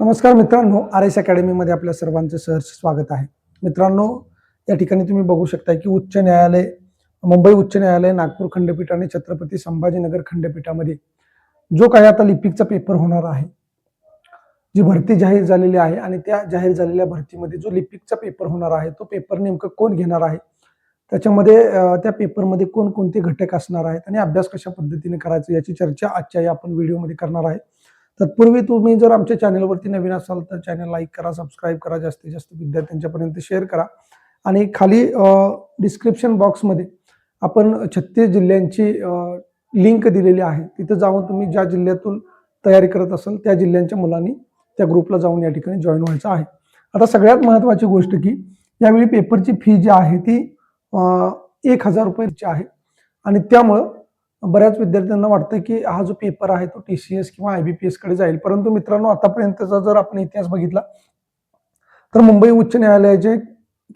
नमस्कार मित्रांनो R S अकॅडमीमध्ये आपल्या सर्वांचं सहर्ष स्वागत आहे. मित्रांनो या ठिकाणी तुम्ही बघू शकता की उच्च न्यायालय मुंबई उच्च न्यायालय नागपूर खंडपीठ आणि छत्रपती संभाजीनगर खंडपीठामध्ये जो काही आता लिपिकचा पेपर होणार आहे जी भरती जाहीर झालेली आहे आणि त्या जाहीर झालेल्या भरतीमध्ये जो लिपिकचा पेपर होणार आहे तो पेपर नेमकं कोण घेणार आहे? त्याच्यामध्ये त्या पेपरमध्ये कोणकोणते घटक असणार आहेत आणि अभ्यास कशा पद्धतीने करायचा याची चर्चा आजच्या या आपण व्हिडिओमध्ये करणार आहे. तत्पूर्वी तुम्ही जर आमच्या चॅनलवरती नवीन असाल तर चॅनल लाईक करा सबस्क्राईब करा जास्तीत जास्त विद्यार्थ्यांच्यापर्यंत शेअर करा. आणि खाली डिस्क्रिप्शन बॉक्समध्ये आपण छत्तीस जिल्ह्यांची लिंक दिलेली आहे. तिथं जाऊन तुम्ही ज्या जिल्ह्यातून तयारी करत असाल त्या जिल्ह्यांच्या मुलांनी त्या ग्रुपला जाऊन या ठिकाणी जॉईन व्हायचं आहे. आता सगळ्यात महत्त्वाची गोष्ट की यावेळी पेपरची फी जी आहे ती एक हजार रुपयाची आहे. आणि त्यामुळं बऱ्याच विद्यार्थ्यांना वाटतं की हा जो पेपर आहे तो टी सी एस किंवा आय बी पी एसकडे जाईल. परंतु मित्रांनो आतापर्यंतचा जर आपण इतिहास बघितला तर मुंबई उच्च न्यायालयाचे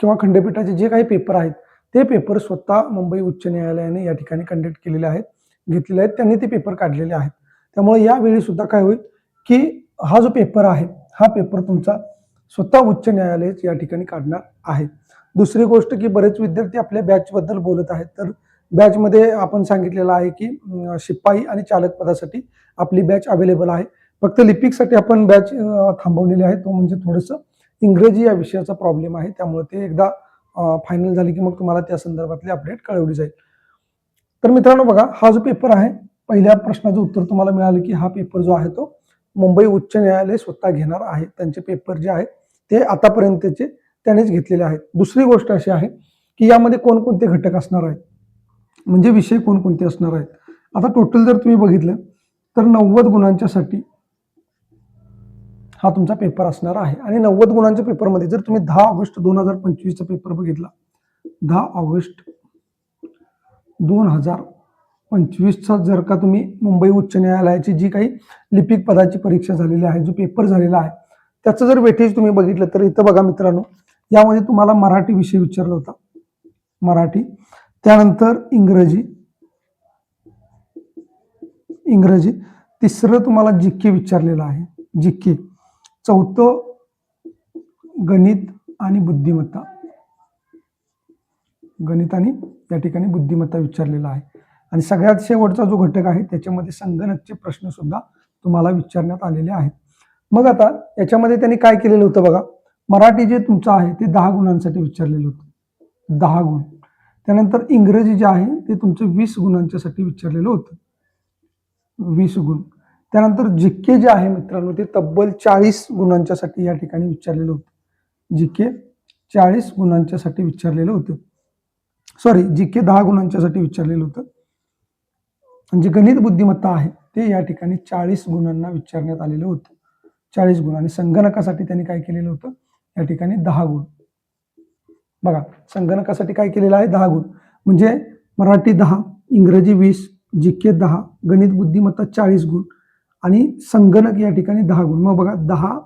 किंवा खंडपीठाचे जे काही पेपर आहेत ते पेपर स्वतः मुंबई उच्च न्यायालयाने या ठिकाणी कंडक्ट केलेले आहेत घेतलेले आहेत. त्यांनी ते पेपर काढलेले आहेत. त्यामुळे यावेळी सुद्धा काय होईल की हा जो पेपर आहे हा पेपर तुमचा स्वतः उच्च न्यायालयच या ठिकाणी काढणार आहे. दुसरी गोष्ट की बरेच विद्यार्थी आपल्या बॅचबद्दल बोलत आहेत तर बॅचमध्ये आपण सांगितलेलं आहे की शिपाई आणि चालक पदासाठी आपली बॅच अवेलेबल आहे. फक्त लिपिकसाठी आपण बॅच थांबवलेली आहे. तो म्हणजे थोडंसं इंग्रजी या विषयाचा प्रॉब्लेम आहे. त्यामुळे ते एकदा फायनल झाली की मग तुम्हाला त्या संदर्भातली अपडेट कळवली जाईल. तर मित्रांनो बघा हा जो पेपर आहे पहिल्या प्रश्नाचं उत्तर तुम्हाला मिळालं की हा पेपर जो आहे तो मुंबई उच्च न्यायालय स्वतः घेणार आहे. त्यांचे पेपर जे आहेत ते आतापर्यंतचे त्यानेच घेतलेले आहेत. दुसरी गोष्ट अशी आहे की यामध्ये कोणकोणते घटक असणार आहेत? म्हणजे विषय कोणकोणते असणार आहेत? आता टोटल जर तुम्ही बघितलं तर नव्वद गुणांच्यासाठी हा तुमचा पेपर असणार आहे. आणि नव्वद गुणांच्या पेपरमध्ये जर तुम्ही दहा ऑगस्ट दोन हजार पंचवीसचा पेपर बघितला दहा ऑगस्ट दोन हजार पंचवीसचा जर का तुम्ही मुंबई उच्च न्यायालयाची जी काही लिपिक पदाची परीक्षा झालेली आहे जो पेपर झालेला आहे त्याचं जर वेटेज तुम्ही बघितलं तर इथं बघा मित्रांनो यामध्ये तुम्हाला मराठी विषय विचारला होता. मराठी त्यानंतर इंग्रजी. इंग्रजी. तिसरं तुम्हाला जिक्के विचारलेलं आहे. जिक्के. चौथं गणित आणि बुद्धिमत्ता. गणित आणि या ठिकाणी बुद्धिमत्ता विचारलेला आहे. आणि सगळ्यात शेवटचा जो घटक आहे त्याच्यामध्ये संगणकचे प्रश्न सुद्धा तुम्हाला विचारण्यात आलेले आहेत. मग आता याच्यामध्ये त्यांनी काय केलेलं होतं बघा? मराठी जे तुमचं आहे ते दहा गुणांसाठी विचारलेलं होतं. दहा गुण. त्यानंतर इंग्रजी जे आहे ते तुमचं वीस गुणांच्यासाठी विचारलेलं होतं. वीस गुण. त्यानंतर जिके जे आहे मित्रांनो ते तब्बल चाळीस गुणांच्यासाठी या ठिकाणी विचारलेलं होतं. जिके चाळीस गुणांच्यासाठी विचारलेलं होतं. सॉरी जिके दहा गुणांच्यासाठी विचारलेलं होतं. आणि जे गणित बुद्धिमत्ता आहे ते या ठिकाणी चाळीस गुणांना विचारण्यात आलेलं होतं. चाळीस गुण. आणि संगणकासाठी त्यांनी काय केलेलं होतं? या ठिकाणी दहा गुण. बघा संगणकासाठी काय केलेलं आहे? दहा गुण. म्हणजे मराठी दहा इंग्रजी वीस जिके दहा गणित बुद्धिमत्ता चाळीस गुण आणि संगणक या ठिकाणी दहा गुण. मग बघा दहा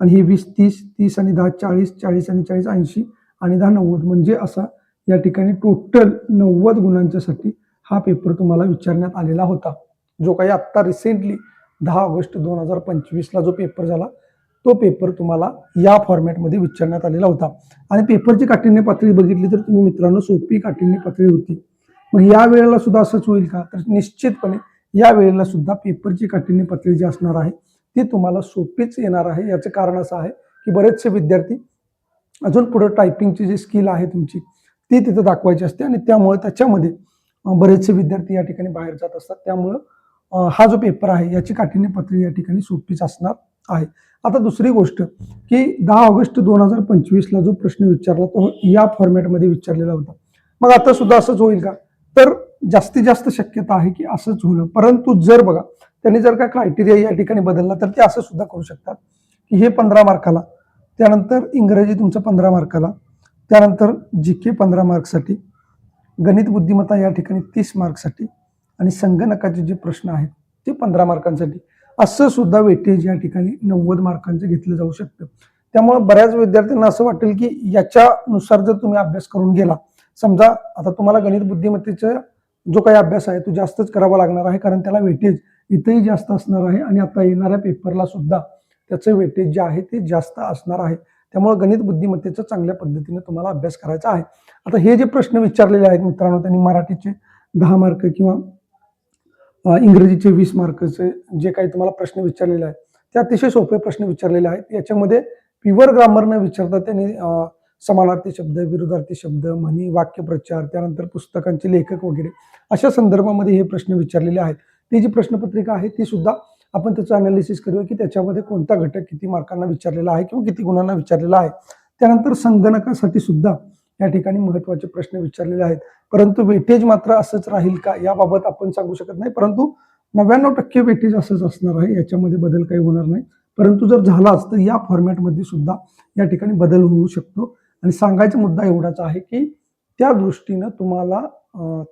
आणि हे वीस तीस तीस आणि दहा चाळीस चाळीस आणि चाळीस ऐंशी आणि दहा नव्वद. म्हणजे असा या ठिकाणी टोटल नव्वद गुणांच्यासाठी हा पेपर तुम्हाला विचारण्यात आलेला होता. जो काही आत्ता रिसेंटली दहा ऑगस्ट दोन हजार पंचवीसला जो पेपर झाला तो पेपर तुम्हाला या फॉर्मॅटमध्ये विचारण्यात आलेला होता. आणि पेपरची काठिण्य पातळी बघितली तर तुम्ही मित्रांनो सोपी काठिण्य पातळी होती. मग या वेळेला सुद्धा असंच होईल का? तर निश्चितपणे या वेळेला सुद्धा पेपरची काठिण्य पातळी जी असणार आहे ती तुम्हाला सोपीच येणार आहे. याचं कारण असं आहे की बरेचसे विद्यार्थी अजून पुढे टायपिंगची जी स्किल आहे तुमची ती तिथं दाखवायची असते आणि त्यामुळे त्याच्यामध्ये बरेचसे विद्यार्थी या ठिकाणी बाहेर जात असतात. त्यामुळं हा जो पेपर आहे याची काठिण्य पातळी या ठिकाणी सोपीच असणार. आहे. आता दुसरी गोष्ट की दहा ऑगस्ट दोन हजार पंचवीसला जो प्रश्न विचारला तो या फॉर्मॅटमध्ये विचारलेला होता. मग आता सुद्धा असंच होईल का? तर जास्तीत जास्त शक्यता आहे की असंच होणं. परंतु जर बघा त्यांनी जर का क्रायटेरिया या ठिकाणी बदलला तर ते असं सुद्धा करू शकतात की हे पंधरा मार्काला त्यानंतर इंग्रजी तुमचं पंधरा मार्काला त्यानंतर जी के पंधरा मार्कसाठी गणित बुद्धिमत्ता या ठिकाणी तीस मार्कसाठी आणि संगणकाचे जे प्रश्न आहेत ते पंधरा मार्कांसाठी. असं सुद्धा वेटेज या ठिकाणी नव्वद मार्कांचं घेतलं जाऊ शकतं. त्यामुळे बऱ्याच विद्यार्थ्यांना असं वाटेल की याच्यानुसार जर तुम्ही अभ्यास करून गेला समजा आता तुम्हाला गणित बुद्धिमत्तेचा जो काही अभ्यास आहे तो जास्तच करावा लागणार आहे कारण त्याला वेटेज इथंही जास्त असणार आहे आणि आता येणाऱ्या पेपरला सुद्धा त्याचं वेटेज जे आहे ते जास्त असणार आहे. त्यामुळे गणित बुद्धिमत्तेचा चांगल्या पद्धतीने तुम्हाला अभ्यास करायचा आहे. आता हे जे प्रश्न विचारलेले आहेत मित्रांनो त्यांनी मराठीचे दहा मार्क किंवा इंग्रजीचे वीस मार्कचे जे काही तुम्हाला प्रश्न विचारलेले आहेत ते अतिशय सोपे प्रश्न विचारलेले आहेत. याच्यामध्ये प्युअर ग्रामर न विचारता त्यांनी समानार्थी शब्द विरोधार्थी शब्द म्हणी वाक्यप्रचार त्यानंतर पुस्तकांचे लेखक वगैरे अशा संदर्भामध्ये हे प्रश्न विचारलेले आहेत. ती जी प्रश्नपत्रिका आहे ती सुद्धा आपण त्याचं अनालिसिस करूया की त्याच्यामध्ये कोणता घटक किती मार्कांना विचारलेला आहे किंवा किती गुणांना विचारलेला आहे. त्यानंतर संगणकासाठी सुद्धा या ठिकाणी महत्त्वाचे प्रश्न विचारलेले आहेत. परंतु वेटेज मात्र असंच राहील का याबाबत आपण सांगू शकत नाही. परंतु नव्याण्णव टक्के वेटेज असंच असणार आहे. याच्यामध्ये बदल काही होणार नाही. परंतु जर झालाच तर या फॉर्मॅटमध्ये सुद्धा या ठिकाणी बदल होऊ शकतो. आणि सांगायचा मुद्दा एवढाच आहे की त्या दृष्टीनं तुम्हाला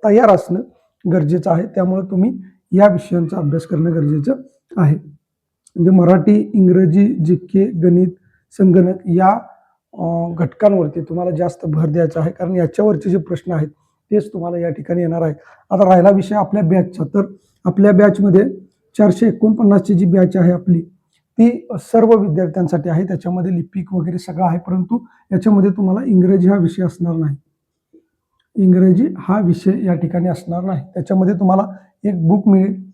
तयार असणं गरजेचं आहे. त्यामुळे तुम्ही या विषयांचा अभ्यास करणं गरजेचं आहे. म्हणजे मराठी इंग्रजी जी के गणित संगणक या घटकांवरती तुम्हाला जास्त भर द्यायचा आहे. कारण याच्यावरचे जे प्रश्न आहेत तेच तुम्हाला या ठिकाणी येणार आहे आता राहिला विषय आपल्या बॅचचा. तर आपल्या बॅचमध्ये चारशे एकोणपन्नासची जी बॅच आहे आपली ती सर्व विद्यार्थ्यांसाठी आहे. त्याच्यामध्ये लिपिक वगैरे सगळं आहे. परंतु याच्यामध्ये तुम्हाला इंग्रजी हा विषय असणार नाही. इंग्रजी हा विषय या ठिकाणी असणार नाही. त्याच्यामध्ये तुम्हाला एक बुक मिळेल.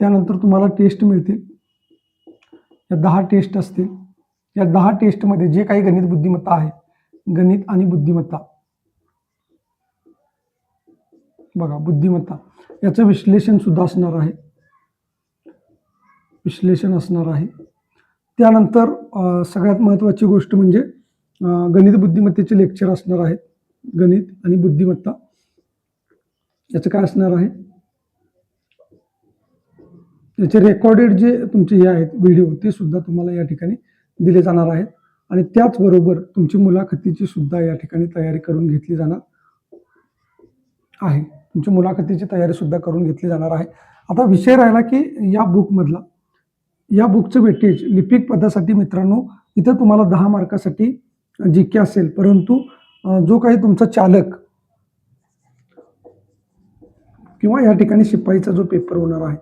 त्यानंतर तुम्हाला टेस्ट मिळतील. या दहा टेस्ट असतील. या दहा टेस्टमध्ये जे काही गणित बुद्धिमत्ता आहे गणित आणि बुद्धिमत्ता. बघा बुद्धिमत्ता. याचं विश्लेषण सुद्धा असणार आहे. विश्लेषण असणार आहे. त्यानंतर सगळ्यात महत्त्वाची गोष्ट म्हणजे गणित बुद्धिमत्तेचे लेक्चर असणार आहेत. गणित आणि बुद्धिमत्ता. याचं काय असणार आहे? याचे रेकॉर्डेड जे तुमचे हे आहेत व्हिडिओ ते सुद्धा तुम्हाला या ठिकाणी दिले जाणार आहेत. आणि त्याचबरोबर तुमची मुलाखतीची सुद्धा या ठिकाणी तयारी करून घेतली जाणार आहे. तुमची मुलाखतीची तयारी सुद्धा करून घेतली जाणार आहे. आता विषय राहिला की या बुकमधला या बुकचं वेटेज लिपिक पदासाठी मित्रांनो इथं तुम्हाला दहा मार्कासाठी जी के असेल. परंतु जो काही तुमचा चालक किंवा या ठिकाणी शिपाईचा जो पेपर होणार आहे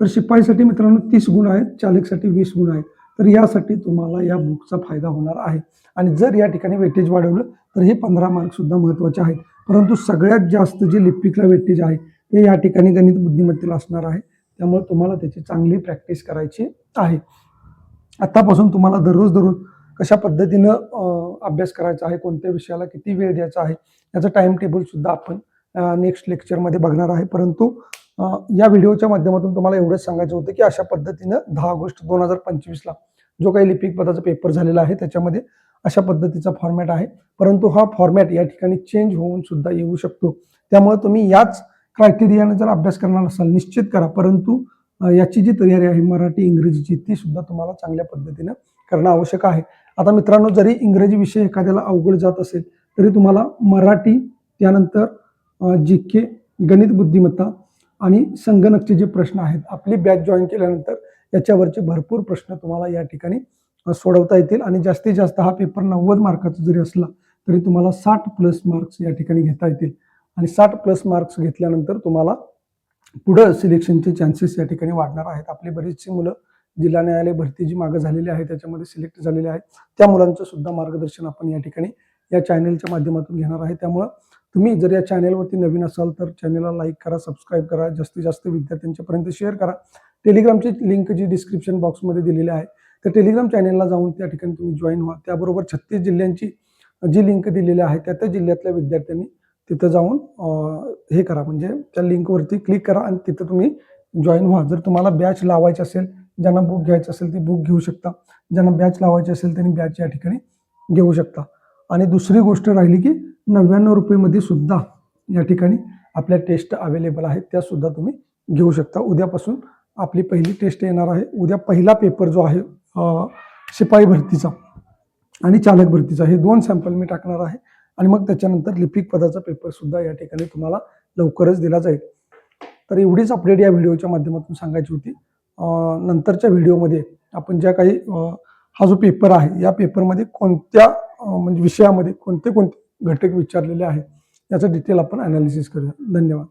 तर शिपाईसाठी मित्रांनो तीस गुण आहेत चालकसाठी वीस गुण आहेत. तर यासाठी तुम्हाला या बुकचा फायदा होणार आहे. आणि जर या ठिकाणी वेटेज वाढवलं तर हे पंधरा मार्कसुद्धा महत्त्वाचे आहेत. परंतु सगळ्यात जास्त जे लिपिकला वेटेज आहे ते या ठिकाणी गणित बुद्धिमत्तेला असणार आहे. त्यामुळे तुम्हाला त्याची चांगली प्रॅक्टिस करायची आहे. आत्तापासून तुम्हाला दररोज दररोज कशा पद्धतीनं अभ्यास करायचा आहे कोणत्या विषयाला किती वेळ द्यायचा आहे याचं टाइम टेबल सुद्धा आपण नेक्स्ट लेक्चरमध्ये बघणार आहे. परंतु या व्हिडिओच्या माध्यमातून तुम्हाला एवढंच सांगायचं होतं की अशा पद्धतीनं दहा ऑगस्ट दोन हजार पंचवीसला जो काही लिपिक पदाचा पेपर झालेला आहे त्याच्यामध्ये अशा पद्धतीचा फॉर्मॅट आहे. परंतु हा फॉर्मॅट या ठिकाणी चेंज होऊन सुद्धा येऊ शकतो. त्यामुळे तुम्ही याच क्रायटेरियाने जर अभ्यास करणार असाल निश्चित करा. परंतु याची जी तयारी आहे मराठी इंग्रजीची ती सुद्धा तुम्हाला चांगल्या पद्धतीनं करणं आवश्यक आहे. आता मित्रांनो जरी इंग्रजी विषय एखाद्याला अवघड जात असेल तरी तुम्हाला मराठी त्यानंतर जी के गणित बुद्धिमत्ता आणि संगणकचे जे प्रश्न आहेत आपली बॅच जॉईन केल्यानंतर याच्यावरचे भरपूर प्रश्न तुम्हाला या ठिकाणी सोडवता येतील. आणि जास्तीत जास्त हा पेपर नव्वद मार्काचा जरी असला तरी तुम्हाला साठ प्लस मार्क्स या ठिकाणी घेता येतील. आणि साठ प्लस मार्क्स घेतल्यानंतर तुम्हाला पुढं सिलेक्शनचे चान्सेस या ठिकाणी वाढणार आहेत. आपली बरीचशी मुलं जिल्हा न्यायालय भरती जी मागं झालेली आहे त्याच्यामध्ये सिलेक्ट झालेले आहेत. त्या मुलांचं सुद्धा मार्गदर्शन आपण या ठिकाणी या चॅनेलच्या माध्यमातून घेणार आहे. त्यामुळं तुम्ही जर या चॅनेलवरती नवीन असाल तर चॅनेलला लाईक करा सबस्क्राईब करा जास्तीत जास्त विद्यार्थ्यांच्यापर्यंत शेअर करा. टेलिग्रामची लिंक जी डिस्क्रिप्शन बॉक्समध्ये दिलेली आहे तर टेलिग्राम चॅनेलला जाऊन त्या ठिकाणी तुम्ही जॉईन व्हा. त्याबरोबर छत्तीस जिल्ह्यांची जी लिंक दिलेली आहे त्या त्या जिल्ह्यातल्या विद्यार्थ्यांनी तिथं जाऊन हे करा. म्हणजे त्या लिंकवरती क्लिक करा आणि तिथं तुम्ही जॉईन व्हा. जर तुम्हाला बॅच लावायची असेल ज्यांना बुक घ्यायचं असेल ती बुक घेऊ शकता. ज्यांना बॅच लावायची असेल त्यांनी बॅच या ठिकाणी घेऊ शकता. आणि दुसरी गोष्ट राहिली की नव्याण्णव रुपयेमध्ये सुद्धा या ठिकाणी आपल्या टेस्ट अवेलेबल आहेत. त्यासुद्धा तुम्ही घेऊ शकता. उद्यापासून आपली पहिली टेस्ट येणार आहे. उद्या पहिला पेपर जो आहे शिपाई भरतीचा आणि चालक भरतीचा हे दोन सॅम्पल मी टाकणार आहे. आणि मग त्याच्यानंतर लिपिक पदाचा पेपर सुद्धा या ठिकाणी तुम्हाला लवकरच दिला जाईल. तर एवढीच अपडेट या व्हिडिओच्या माध्यमातून सांगायची होती. नंतरच्या व्हिडिओमध्ये आपण ज्या काही हा जो पेपर आहे या पेपरमध्ये कोणत्या म्हणजे विषयामध्ये कोणते कोणते घटक विचारलेले आहेत याचं डिटेल आपण अनालिसिस करूया. धन्यवाद.